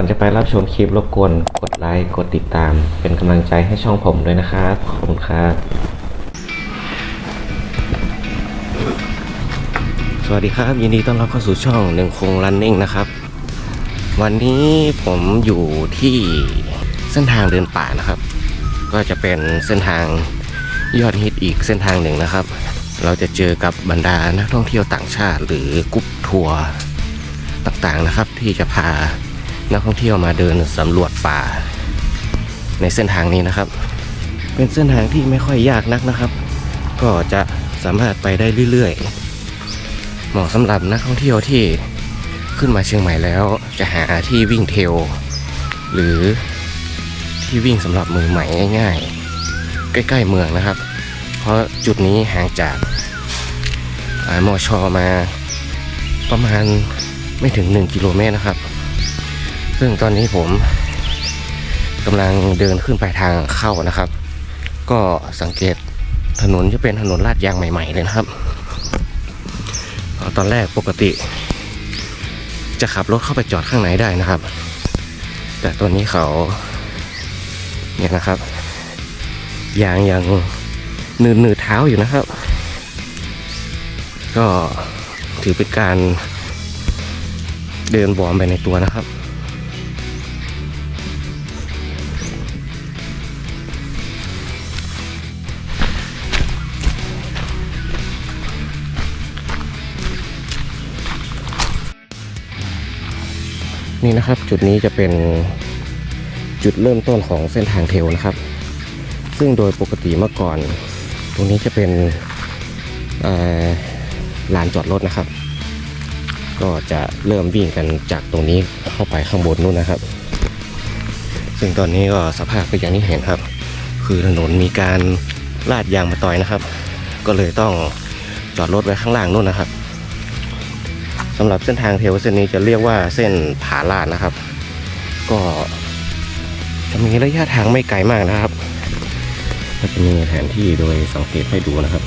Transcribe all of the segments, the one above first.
ก่อนจะไปรับชมคลิปรบกวนกดไลค์กดติดตาม เป็นกำลังใจให้ช่องผมด้วยนะครับขอบคุณครับ สวัสดีครับ ยินดีต้อนรับเข้าสู่ช่องหนึ่งคงรันนิ่งนะครับ วันนี้ผมอยู่ที่เส้นทางเดินป่านะครับ ก็จะเป็นเส้นทางยอดฮิตอีกเส้นทางหนึ่งนะครับ เราจะเจอกับบรรดานักท่องเที่ยวต่างชาติ หรือกรุ๊ปทัวร์ต่างๆนะครับ ที่จะพา นักท่องเที่ยวมาเดินสำรวจป่า ในเส้นทางนี้นะครับ เป็นเส้นทางที่ไม่ค่อยยากนักนะครับ ก็จะสามารถไปได้เรื่อยๆเหมาะสำหรับนักท่องเที่ยวที่ขึ้นมาเชียงใหม่แล้วจะหาที่วิ่งเทลหรือที่วิ่งสำหรับมือใหม่ง่ายๆ ใกล้ๆเมืองนะครับ เพราะจุดนี้ห่างจากอมอชอมาประมาณไม่ถึง 1 กิโลเมตรนะครับ ซึ่งตอนนี้ผมกำลังเดินขึ้นไปทางเข้านะครับ ก็สังเกตถนนจะเป็นถนนลาดยางใหม่ ๆ เลยนะครับ ตอนแรกปกติ จะขับรถเข้าไปจอดข้างในได้นะครับ แต่ตอนนี้เขาเนี่ยนะครับยางยังหนืดหนืดๆเท้าอยู่นะครับ ก็ถือเป็นการเดินวอมไปในตัวนะครับ นี่นะครับ จุดนี้จะเป็นจุดเริ่มต้นของเส้นทางเทลนะครับ ซึ่งโดยปกติเมื่อก่อน ตรงนี้จะเป็นลานจอดรถนะครับ ก็จะเริ่มวิ่งกันจากตรงนี้เข้าไปข้างบนนู่นนะครับ ซึ่งตอนนี้ก็สภาพเป็นอย่างที่เห็นครับ คือถนนมีการลาดยางมาต่อยนะครับ ก็เลยต้องจอดรถไว้ข้างล่างนู่นนะครับ สำหรับเส้นทางเทรลเส้นนี้จะเรียกว่าเส้นผาลาดนะครับ ก็จะมีระยะทางไม่ไกลมากนะครับ ก็จะมีแผนที่โดยสังเกตให้ดูนะครับ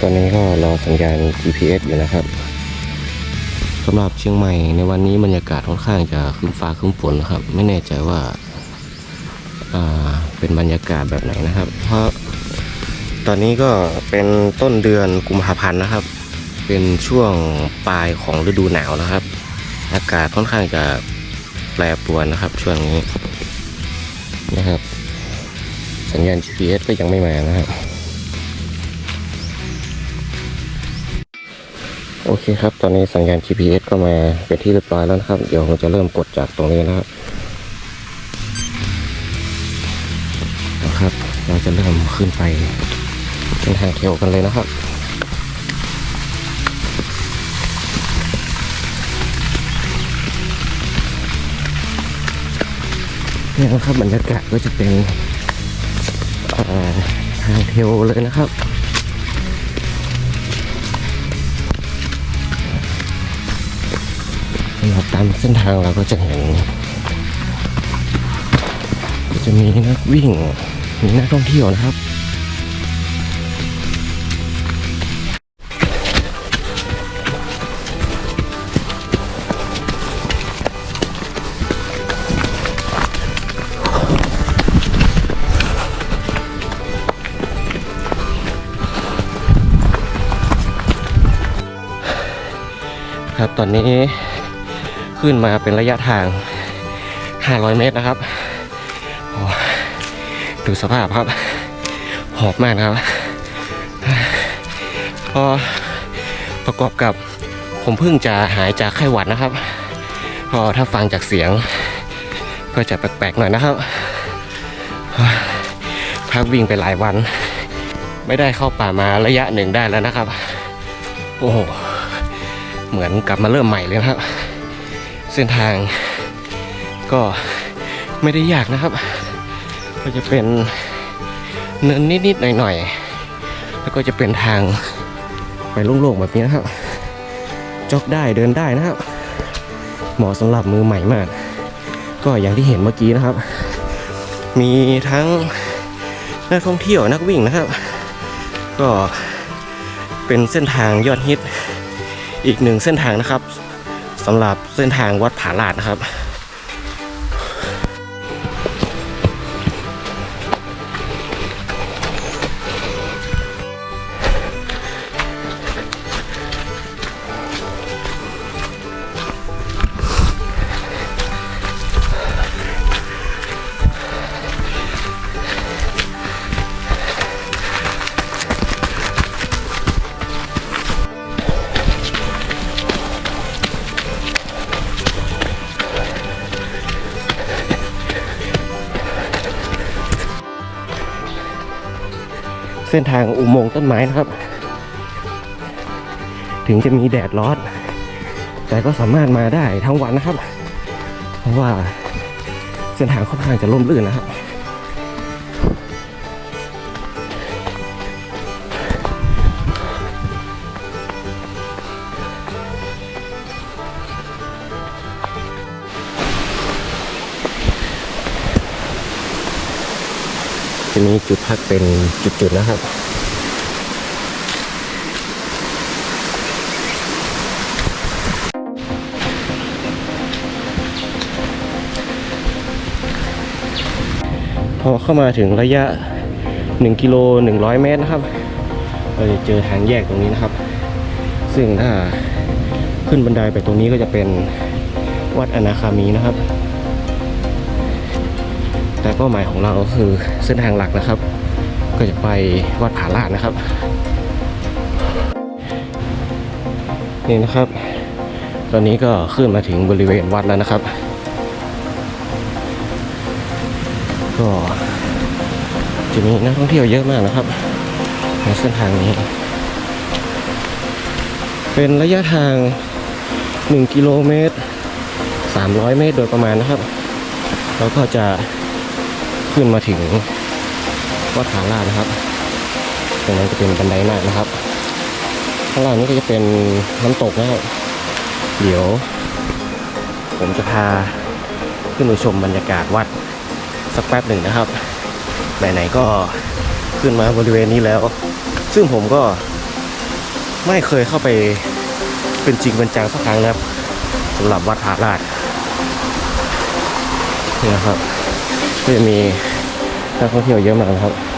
ตอนนี้ก็รอสัญญาณ GPS อยู่นะครับสำหรับเชียงใหม่ในวันนี้บรรยากาศค่อนข้างจะครึ้มฟ้าครึ้มฝนนะครับ ไม่แน่ใจว่าอ่าเป็นบรรยากาศแบบไหนนะครับ เพราะ ตอนนี้ก็เป็นต้นเดือนกุมภาพันธ์นะครับ เป็นช่วงปลายของฤดูหนาวนะครับ อากาศค่อนข้างจะแปรปรวนนะครับ ช่วงนี้นะครับ สัญญาณ GPS ก็ยังไม่มานะครับโอเคครับ ตอนนี้สัญญาณ GPS ก็มาเป็นที่เรียบร้อยแล้วนะครับ เดี๋ยวผมจะเริ่มกดจากตรงนี้นะครับนะครับ เราจะเริ่มขึ้นไป เส้นทางเทรลกันเลยนะครับเนี่ยนะครับบรรยากาศก็จะเป็นทางเทรลเลยนะครับสำหรับตามเส้นทางเราก็จะเห็นก็จะมีนักวิ่ง มีนักท่องเที่ยวนะครับ ครับ ตอนนี้ขึ้นมาเป็นระยะทาง 500 เมตรนะครับดูสภาพครับ หอบมากนะครับ ก็ประกอบกับผมเพิ่งจะหายจากไข้หวัดนะครับก็ถ้าฟังจากเสียง ก็จะแปลกๆหน่อยนะครับ พักวิ่งไปหลายวัน ไม่ได้เข้าป่ามาระยะหนึ่งได้แล้วนะครับ โอ้โห เหมือนกลับมาเริ่มใหม่เลยนะครับ เส้นทางก็ไม่ได้ยากนะครับ ก็จะเป็นเนินนิดๆหน่อยๆ แล้วก็จะเป็นทางไปโล่งๆแบบนี้นะครับ จอกได้เดินได้นะครับ เหมาะสำหรับมือใหม่มาก ก็อย่างที่เห็นเมื่อกี้นะครับ มีทั้งนักท่องเที่ยวนักวิ่งนะครับ ก็เป็นเส้นทางยอดฮิต อีกหนึ่งเส้นทางนะครับสำหรับเส้นทางวัดผาลาดนะครับ เส้นทางอุโมงค์ต้นไม้นะครับ ถึงจะมีแดดร้อน แต่ก็สามารถมาได้ทั้งวันนะครับ เพราะว่าเส้นทางค่อนข้างจะร่มรื่นนะครับ จะมีจุดพักเป็นจุดๆนะครับพอเข้ามาถึงระยะ 1 กิโล 100 เมตรนะครับ เราจะเจอทางแยกตรงนี้นะครับ ซึ่งถ้าขึ้นบันไดไปตรงนี้ก็จะเป็นวัดอนาคามีนะครับ แต่เป้าหมายของเราคือเส้นทางหลักนะครับ ก็จะไปวัดผาลาดนะครับ นี่นะครับ ตอนนี้ก็ขึ้นมาถึงบริเวณวัดแล้วนะครับ ก็จะมีนักท่องเที่ยวเยอะมากนะครับ ในเส้นทางนี้ เป็นระยะทาง 1 กิโลเมตร 300 เมตรโดยประมาณนะครับแล้วก็จะ ขึ้นมาถึงวัดผาลาดนะครับ ตรงนั้นจะเป็นบันไดนาคนะครับ ข้างล่างนี้ก็จะเป็นน้ำตกนะครับเดี๋ยว ผมจะพาขึ้นไปชมบรรยากาศวัดสักแป๊บหนึ่งนะครับไหนๆก็ขึ้นมาบริเวณนี้แล้ว ซึ่งผมก็ไม่เคยเข้าไปเป็นจริงเป็นจังสักครั้งนะครับสำหรับวัดผาลาดนี่นะครับก็จะมี นักท่องเที่ยวเยอะมากนะครับ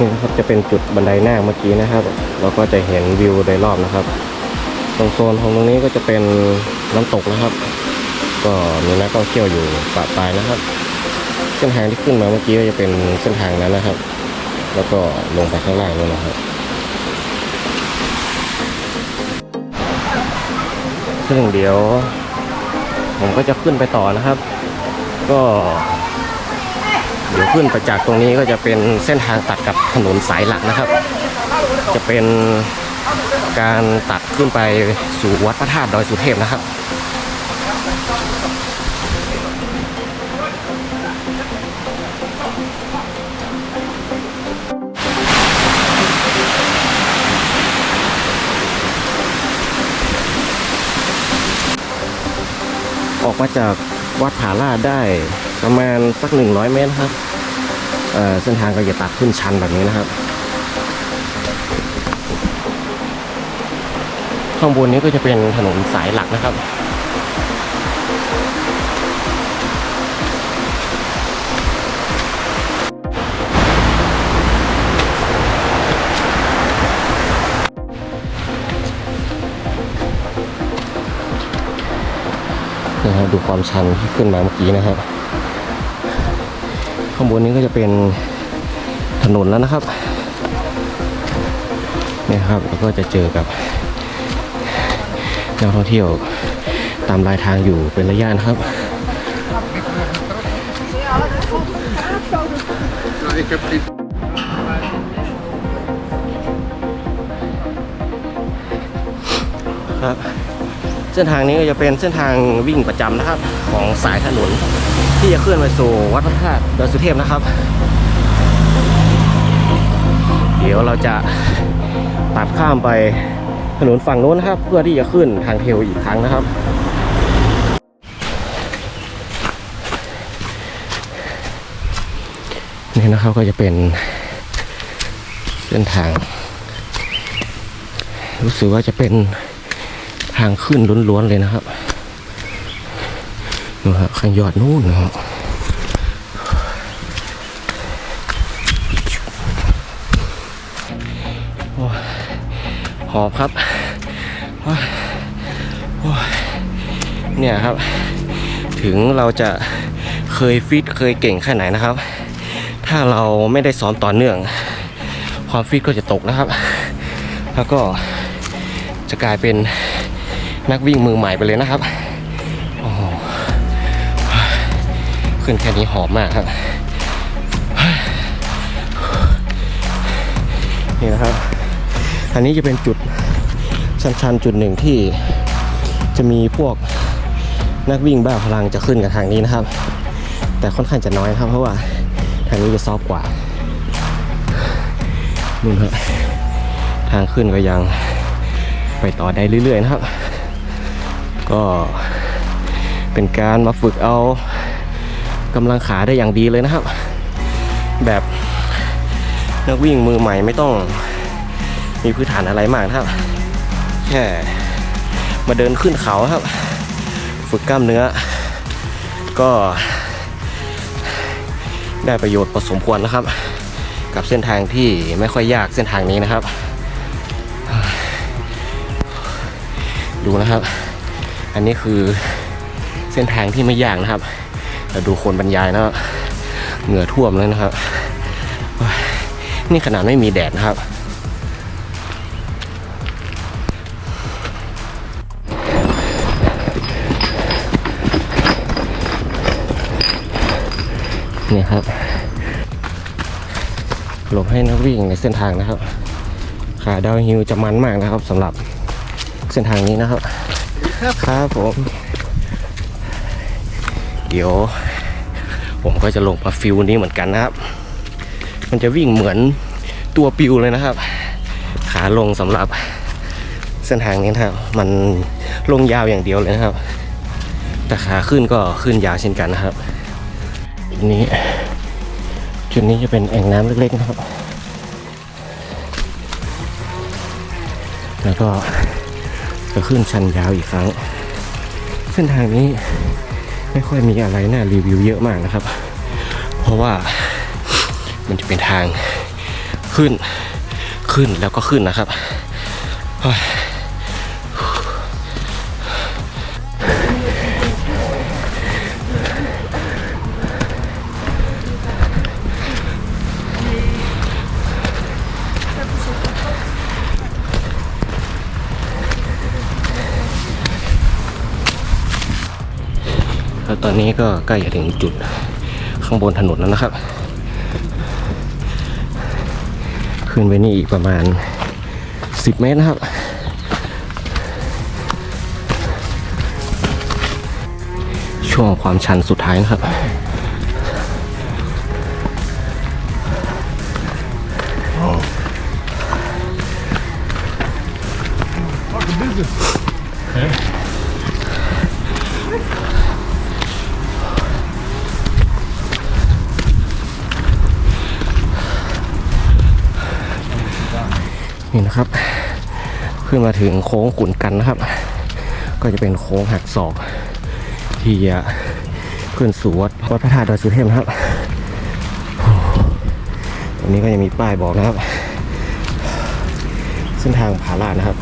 นี่นะครับจะเป็นจุดบันไดหน้าเมื่อกี้นะครับ เราก็จะเห็นวิวโดยรอบนะครับ ตรงโซนของตรงนี้ก็จะเป็นน้ำตกนะครับ ก็มีนักท่องเที่ยวอยู่ปะปลายนะครับ เส้นทางที่ขึ้นมาเมื่อกี้ก็จะเป็นเส้นทางนั้นนะครับ แล้วก็ลงไปข้างล่างนู่นนะครับซึ่งเดี๋ยว ผมก็จะขึ้นไปต่อนะครับ ก็ เดี๋ยวขึ้นไปจากตรงนี้ก็จะเป็นเส้นทางตัดกับถนนสายหลักนะครับ จะเป็นการตัดขึ้นไปสู่วัดพระธาตุดอยสุเทพนะครับออกมาจาก วัดผาลาดได้ประมาณสัก 100 เมตรนะครับเเส้นทางก็จะตัดขึ้นชันแบบนี้นะครับ ข้างบนนี้ก็จะเป็นถนนสายหลักนะครับ นี่ครับดูความชันที่ขึ้นมาเมื่อกี้นะครับข้างบนนี้ก็จะเป็นถนนแล้วนะครับเนี่ยครับแล้วก็จะเจอกับนักท่องเที่ยวตามรายทางอยู่เป็นระยะนะครับครับ เส้นทางนี้ก็จะเป็นเส้นทางวิ่งประจำนะครับของสายถนน ที่จะเคลื่อนไปสู่วัดพระธาตุดอยสุเทพนะครับ เดี๋ยวเราจะตัดข้ามไปถนนฝั่งโน้นนะครับ เพื่อที่จะขึ้นทางเทลอีกครั้งนะครับนี่นะครับก็จะเป็นเส้นทาง รู้สึกว่าจะเป็น ทางขึ้นล้วนๆเลยนะครับนู่นฮะข้างยอดนู่นนะครับโอ้ยหอบครับโอ้โอ้ยเนี่ยครับ ถึงเราจะเคยฟิตเคยเก่งแค่ไหนนะครับ ถ้าเราไม่ได้ซ้อมต่อเนื่อง ความฟิตก็จะตกนะครับ แล้วก็จะกลายเป็น นักวิ่งมือใหม่ไปเลยนะครับโอ้โหขึ้นแค่นี้หอมมากครับ นี่นะครับ อันนี้จะเป็นจุดชันๆจุดหนึ่งที่จะมีพวกนักวิ่งบ้าพลังจะขึ้นกับทางนี้นะครับ แต่ค่อนข้างจะน้อยครับ เพราะว่าทางนี้จะซอฟกว่านู่นครับทางขึ้นก็ยังไปต่อได้เรื่อยๆนะครับ ก็เป็นการมาฝึกเอากำลังขาได้อย่างดีเลยนะครับ แบบนักวิ่งมือใหม่ไม่ต้องมีพื้นฐานอะไรมากนะครับ แค่มาเดินขึ้นเขาครับ ฝึกกล้ามเนื้อ ก็ได้ประโยชน์พอสมควรนะครับ กับเส้นทางที่ไม่ค่อยยากเส้นทางนี้นะครับ ดูนะครับ อันนี้คือเส้นทางที่ไม่ยากนะครับแต่ดูคนบรรยายนะเหงื่อท่วมเลยนะครับ นี่ขนาดไม่มีแดดนะครับเนี่ยครับ หลบให้นักวิ่งในเส้นทางนะครับ ขาดาวฮิลจะมันมากนะครับสำหรับเส้นทางนี้นะครับ ครับผม เดี๋ยว ผมก็จะลงมาฟิวนี้เหมือนกันนะครับ มันจะวิ่งเหมือนตัวปิวเลยนะครับ ขาลงสำหรับเส้นทางนี้นะครับ มันลงยาวอย่างเดียวเลยนะครับ แต่ขาขึ้นก็ขึ้นยาวเช่นกันนะครับทีนี้ จุดนี้จะเป็นแอ่งน้ำเล็กๆนะครับ แล้วก็ จะขึ้นชันยาวอีกครั้ง เส้นทางนี้ไม่ค่อยมีอะไรน่ารีวิวเยอะมากนะครับ เพราะว่ามันจะเป็นทางขึ้นขึ้นแล้วก็ขึ้นนะครับ อนนี้ก็ใกล้จะถึงจุดข้างบนถนนแล้วนะครับ ขึ้นไปนี่อีกประมาณ 10 เมตรนะครับช่วงความชันสุดท้ายนะครับ นี่นะครับ ขึ้นมาถึงโค้งขุนกันนะครับ ก็จะเป็นโค้งหักศอกที่ขึ้นสู่วัดวัดพระธาตุดอยสุเทพนะครับตรงนี้ก็ยังมีป้ายบอกนะครับ เส้นทางผาลาดนะครับ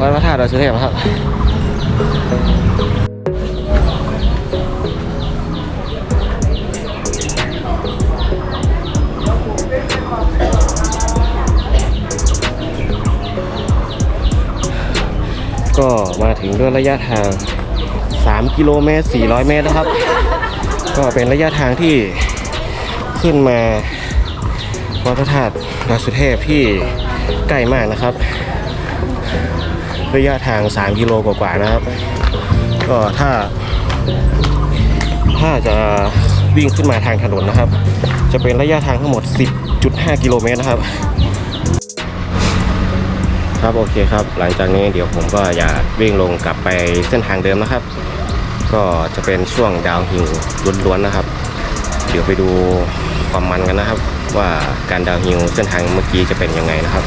วัดพระธาตุดอยสุเทพครับก็มาถึงด้วยระยะทาง 3 กิโลเมตร 400 เมตรนะครับ ก็เป็นระยะทางที่ขึ้นมาวัดพระธาตุดอยสุเทพที่ใกล้มากนะครับ ระยะทาง 3 กิโลกว่าๆนะครับ ก็ถ้า ถ้าจะวิ่งขึ้นมาทางถนนนะครับ จะเป็นระยะทางทั้งหมด 10.5 กิโลเมตรนะครับ ครับโอเคครับ หลังจากนี้เดี๋ยวผมก็อยากวิ่งลงกลับไปเส้นทางเดิมนะครับ ก็จะเป็นช่วงดาวฮิลล้วนๆนะครับ เดี๋ยวไปดูความมันกันนะครับ ว่าการดาวฮิลเส้นทางเมื่อกี้จะเป็นยังไงนะครับ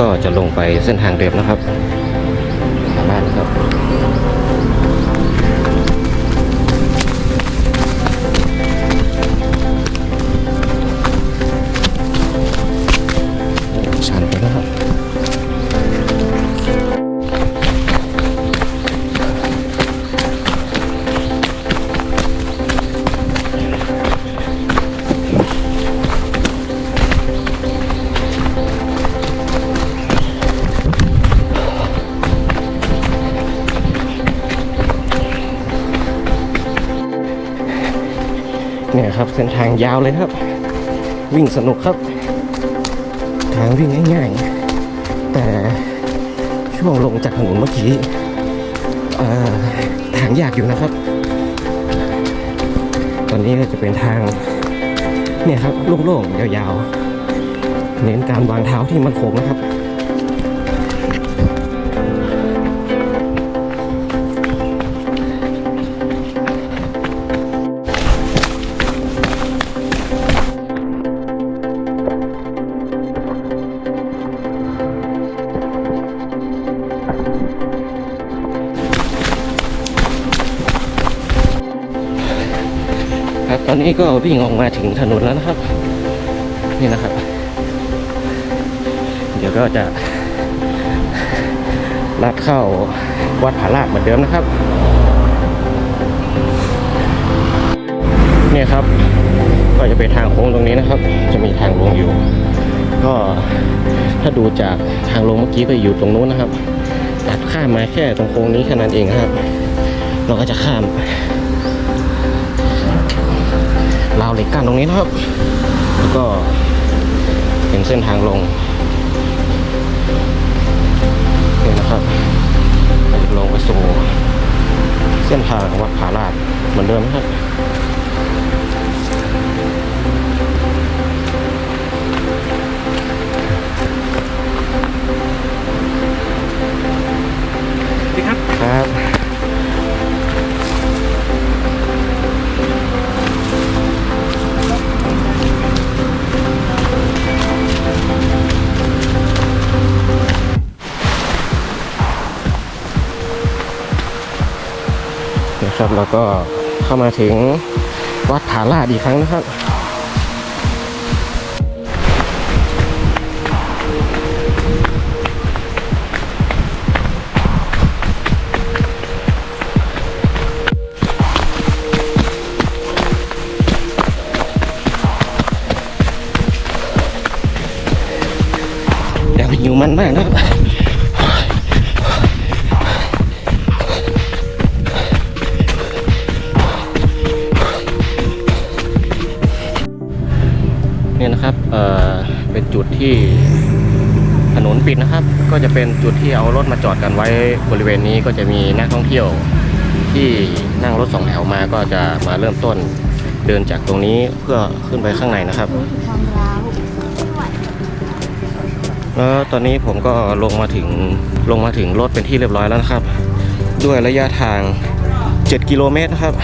ก็จะลงไปเส้นทางเดิมนะครับทามารถนะครับ เนี่ยครับเส้นทางยาวเลยครับ วิ่งสนุกครับ ทางวิ่งง่ายๆ แต่ช่วงลงจากถนนเมื่อกี้ทางยากอยู่นะครับ ตอนนี้ก็จะเป็นทางเนี่ยครับโล่งๆยาวๆ เน้นการวางเท้าที่มันคงนะครับ ตอนนี้ก็วิ่งออกมาถึงถนนแล้วนะครับ นี่นะครับ เดี๋ยวก็จะลัดเข้าวัดผาลาดเหมือนเดิมนะครับ เนี่ยครับ ก็จะเป็นทางโค้งตรงนี้นะครับ จะมีทางลงอยู่ ก็ถ้าดูจากทางลงเมื่อกี้ก็อยู่ตรงนู้นนะครับตัดข้ามมาแค่ตรงโค้งนี้แค่นั้นเองครับ เราก็จะข้ามาวเหล็กกั้นตรงนี้นะครับ แล้วก็เป็นเส้นทางลงนี่นะครับเราจะลงไปสู่เส้นทางวัดผาลาดเหมือนเดิมนะครับ แล้วก็เข้ามาถึงวัดผาลาดอีกครั้งนะครับ จุดที่เอารถมาจอดกันไว้บริเวณนี้ก็จะมีนักท่องเที่ยวที่นั่งรถสองแถวมาก็จะมาเริ่มต้นเดินจากตรงนี้เพื่อขึ้นไปข้างในนะครับแล้วตอนนี้ผมก็ลงมาถึงลงมาถึงรถเป็นที่เรียบร้อยแล้วนะครับ ด้วยระยะทาง 7 กิโลเมตรนะครับ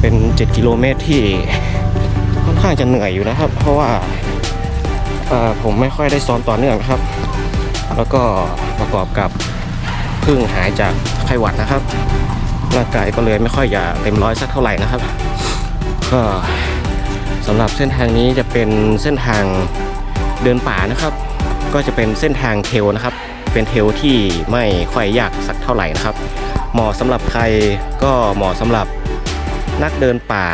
เป็น 7 กิโลเมตรที่ค่อนข้างจะเหนื่อยอยู่นะครับ เพราะว่า ผมไม่ค่อยได้ซ้อมต่อเนื่องนะครับ แล้วก็ประกอบกับเพิ่งหายจากไข้หวัดนะครับร่างกายก็เลยไม่ค่อยจะเต็มร้อยสักเท่าไหร่นะครับ ก็สำหรับเส้นทางนี้จะเป็นเส้นทางเดินป่านะครับ ก็จะเป็นเส้นทางเทลนะครับ เป็นเทลที่ไม่ค่อยยากสักเท่าไหร่นะครับ เหมาะสำหรับใครก็เหมาะสำหรับนักเดินป่า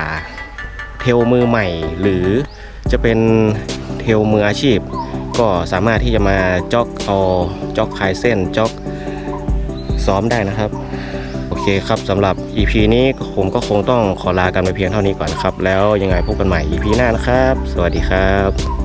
เทลมือใหม่ หรือจะเป็น เทลมืออาชีพ ก็สามารถที่จะมาจ็อกเอาจ็อกคลายเส้นจ็อกซ้อมได้นะครับ โอเคครับสำหรับ EP นี้ผมก็คงต้องขอลากันไปเพียงเท่านี้ก่อนครับ แล้วยังไงพบกันใหม่ EP หน้านะครับ สวัสดีครับ